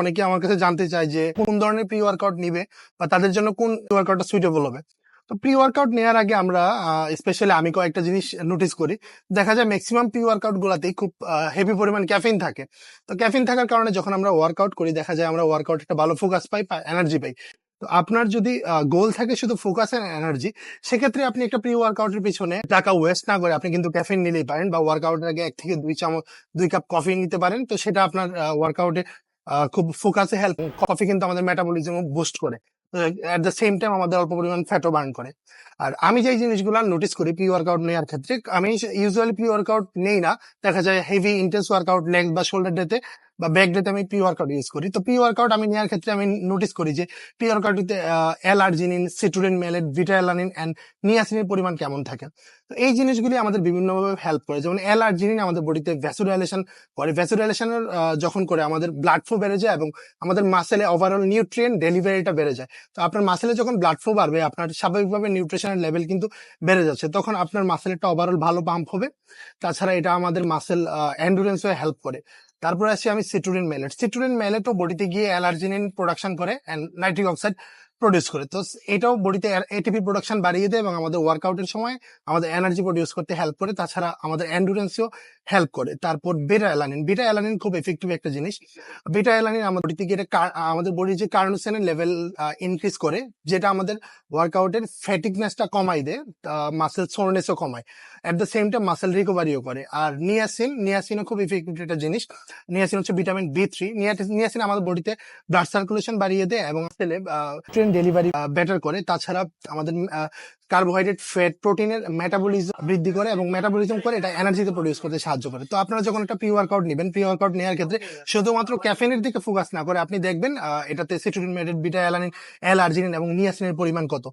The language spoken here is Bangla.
অনেকে আমার কাছে জানতে চায় যে কোন ধরনের প্রি ওয়ার্কআউট নিবে বা তাদের জন্য কোন ওয়ার্কআউটটা সুইটেবল হবে। তো প্রি ওয়ার্কআউট নেওয়ার আগে আমরা স্পেশালি আমি কয়েকটা জিনিস নোটিস করি। দেখা যায় ম্যাক্সিমাম প্রি ওয়ার্কআউট গুলাতেই খুব হেভি পরিমাণ ক্যাফিন থাকে। তো ক্যাফিন থাকার কারণে যখন আমরা ওয়ার্কআউট করি, দেখা যায় আমরা ওয়ার্কআউট একটা ভালো ফোকাস পাই এনার্জি পাই। তো আপনার যদি গোল থাকে শুধু ফোকাস এন্ড এনার্জি সেক্ষেত্রে আপনি একটা প্রি ওয়ার্কআউটের পিছনে টাকা ওয়েস্ট না করে আপনি কিন্তু ক্যাফিন নিলেই পারেন বা ওয়ার্কআউটের আগে এক থেকে দুই চামচ, দুই কাপ কফি নিতে পারেন। তো সেটা আপনার ওয়ার্কআউটে খুব ফোকাসে হেল্প কফি কিন্তু আমাদের মেটাবলিজম বুস্ট করে। এট দ্য সেম টাইম আমাদের অল্প পরিমাণ ফ্যাটও বার্ন করে। আর আমি যেই জিনিসগুলো নোটিস করি প্রি ওয়ার্কআউট নেওয়ার ক্ষেত্রে, আমি ইউজুয়ালি প্রি ওয়ার্কআউট নেই না। দেখা যায় হেভি ইন্টেন্স ওয়ার্কআউট লেগ বা শোল্ডার ডেতে বা ব্যাক ডেতে আমি প্রি ওয়ার্কআউট ইউজ করি। তো প্রি ওয়ার্কআউট আমি নেওয়ার ক্ষেত্রে আমি নোটিস করি যে pre ওয়ার্কআউটে L arginine citrulline malate alanine and নিয়াসিনের পরিমাণ কেমন থাকে? তো এই জিনিসগুলি আমাদের বিভিন্নভাবে হেল্প করে। যেমন এল আর্জিনিন আমাদের বডিতে ভ্যাসোডাইলেশন করে। ভ্যাসোডাইলেশনের যখন করে আমাদের ব্লাড ফ্লো বেড়ে যায় এবং আমাদের মাসেলে ওভারঅল নিউট্রিয়েন্ট ডেলিভারিটা বেড়ে যায়। তো আপনার মাসেলে যখন ব্লাড ফ্লো বাড়বে, আপনার স্বাভাবিকভাবে নিউট্রিশনের লেভেল কিন্তু বেড়ে যাচ্ছে। তখন আপনার মাসেলটা ওভারঅল ভালো পাম্প হবে। তাছাড়া এটা আমাদের মাসেল এন্ডুরেন্স হয়ে হেল্প করে। তারপরে আসি আমি সিটুরিন মেলেট সিটুরিন মেলেটও বডিতে গিয়ে অ্যালার্জিনিন প্রোডাকশন করে অ্যান্ড নাইট্রিক অক্সাইড প্রডিউস করে। তো এটাও বডিতে এটিপি প্রোডাকশন বাড়িয়ে দেয় এবং আমাদের ওয়ার্কআউটের সময় আমাদের এনার্জি প্রডিউস করতে হেল্প করে, তাছাড়া আমাদের এন্ডুরেন্সও হেল্প করে। তারপর বেটা অ্যালানিন বেটা অ্যালানিন খুব এফেক্টিভ একটা জিনিস। বেটা অ্যালানিন আমাদের বডিতে গিয়ে আমাদের বডির যে কার্নোসেনের লেভেল ইনক্রিজ করে, যেটা আমাদের ওয়ার্কআউটের ফ্যাটিকনেসটা কমাই দেয় মাসেল সোরনেসও কমায়। At the same time muscle রিকভারিও করে। আর নিয়াসিন নিয়াসিনও খুব ইফেক্টিভ একটা জিনিস। নিয়াসিন হচ্ছে ভিটামিন বি থ্রি নিয়াসিন আমাদের বডিতে ব্লাড সার্কুলেশন বাড়িয়ে দেয় এবং ট্রেন ডেলিভারি বেটার করে। তাছাড়া আমাদের কার্বোহাইড্রেট ফ্যাট প্রোটিনের মেটাবলিজম বৃদ্ধি করে এবং মেটাবলিজম করে এটা এনার্জিতে প্রডিউস করতে সাহায্য করে। তো আপনারা যখন একটা প্রি ওয়ার্কআউট নেবেন প্রি ওয়ার্কআউট নেওয়ার ক্ষেত্রে শুধুমাত্র ক্যাফেনের দিকে ফোকাস না করে আপনি দেখবেন এটাতে সিটুরিন মেডেড বিটা অ্যালানিন অ্যালার্জিন এবং নিয়াসিনের পরিমাণ কত।